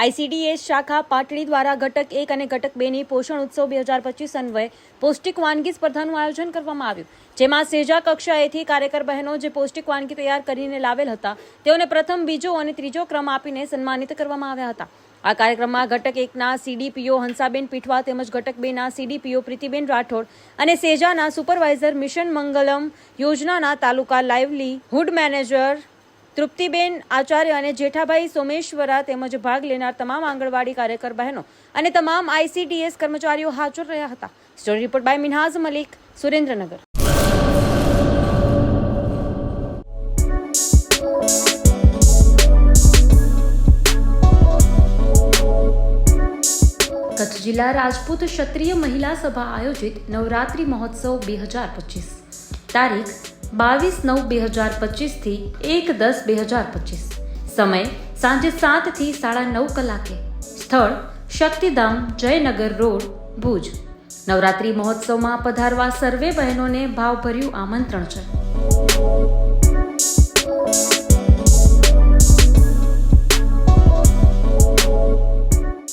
ICDS શાખા પાટડી દ્વારા ઘટક એક અને ઘટક બેની પોષણ ઉત્સવ બે હજાર પચીસ અન્વયે પૌષ્ટિક વાનગી સ્પર્ધાનું આયોજન કરવામાં આવ્યું. જેમાં સેજા કક્ષાએથી કાર્યકર બહેનો જે પૌષ્ટિક વાનગી તૈયાર કરીને લાવેલ હતા, તેઓને પ્રથમ બીજો અને ત્રીજો ક્રમ આપીને સન્માનિત કરવામાં આવ્યા હતા. આ કાર્યક્રમમાં ઘટક એકના સીડીપીઓ હંસાબેન પીઠવા તેમજ ઘટક બેના સીડીપીઓ પ્રીતિબેન રાઠોડ અને સેજાના સુપરવાઇઝર મિશન મંગલમ યોજનાના તાલુકા livelihood manager Truptiben Acharya અને જેઠાભાઈ સોમેશ્વરા તેમજ ભાગ લેનાર તમામ આંગણવાડી કાર્યકર બહેનો અને તમામ આઈસીડીએસ કર્મચારીઓ હાજર રહ્યા હતા. Story report by Minhaz Malik, Surendranagar. Kutch જિલ્લા રાજપૂત ક્ષત્રિય મહિલા સભા આયોજિત નવરાત્રિ મહોત્સવ બે હજાર પચીસ. તારીખ બાવીસ નવ બે હજાર પચીસથી એક દસ બે હજાર પચીસ. સમય સાંજે સાતથી સાડા નવ કલાકે. સ્થળ શક્તિધામ જયનગર રોડ, ભુજ. નવરાત્રિ મહોત્સવમાં પધારવા સર્વે બહેનોને ભાવભર્યું આમંત્રણ છે.